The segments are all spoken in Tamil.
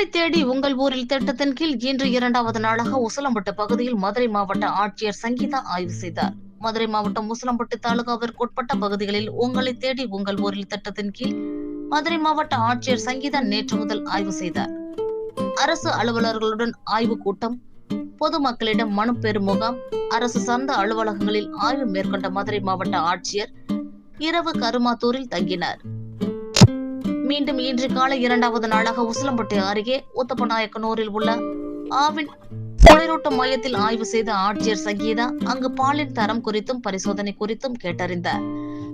உங்களை தேடி உங்கள் ஊரில் திட்டத்தின் கீழ் இன்று இரண்டாவது நாளாக உசிலம்பட்டு பகுதியில் மதுரை மாவட்ட ஆட்சியர் சங்கீதா ஆய்வு செய்தார். மதுரை மாவட்டம் உசிலம்பட்டு தாலுகாவிற்கு உட்பட்ட பகுதிகளில் உங்களை தேடி உங்கள் ஊரில் திட்டத்தின் கீழ் மதுரை மாவட்ட ஆட்சியர் சங்கீதா நேற்று முதல் ஆய்வு செய்தார். அரசு அலுவலர்களுடன் ஆய்வு கூட்டம் பொதுமக்களிடம் மனு பெறும் முகாம் அரசு சார்ந்த அலுவலகங்களில் ஆய்வு மேற்கொண்ட மதுரை மாவட்ட ஆட்சியர் இரவு கருமாத்தூரில் தங்கினார். மீண்டும் இன்று காலை இரண்டாவது நாளாக உசிலம்பட்டு அருகே ஊத்தப்பநாயக்கனூரில் உள்ள ஆவின் குளிரூட்டும் மையத்தில் ஆய்வு செய்த ஆட்சியர் சங்கீதா அங்கு பாலின் தரம் குறித்தும் பரிசோதனை குறித்தும் கேட்டறிந்தார்.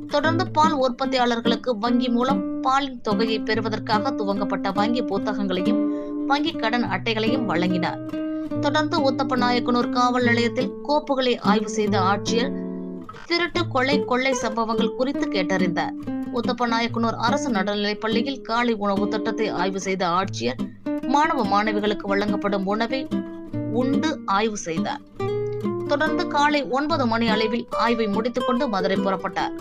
தொடர்ந்து பால் உற்பத்தியாளர்களுக்கு வங்கி மூலம் பாலின் தொகையை பெறுவதற்காக துவங்கப்பட்ட வங்கி புத்தகங்களையும் வங்கி கடன் அட்டைகளையும் வழங்கினார். தொடர்ந்து ஊத்தப்பநாயக்கனூர் காவல் நிலையத்தில் கோப்புகளை ஆய்வு செய்த ஆட்சியர் திருட்டு கொள்ளை கொள்ளை சம்பவங்கள் குறித்து கேட்டறிந்தார். உத்தப்பநாயக்கனூர் அரசு நடுநிலைப் பள்ளியில் காலை உணவு திட்டத்தை ஆய்வு செய்த ஆட்சியர் மாணவ மாணவிகளுக்கு வழங்கப்படும் உணவை உண்டு ஆய்வு செய்தார். தொடர்ந்து காலை ஒன்பது மணி அளவில் ஆய்வை முடித்துக்கொண்டு மதுரை புறப்பட்டார்.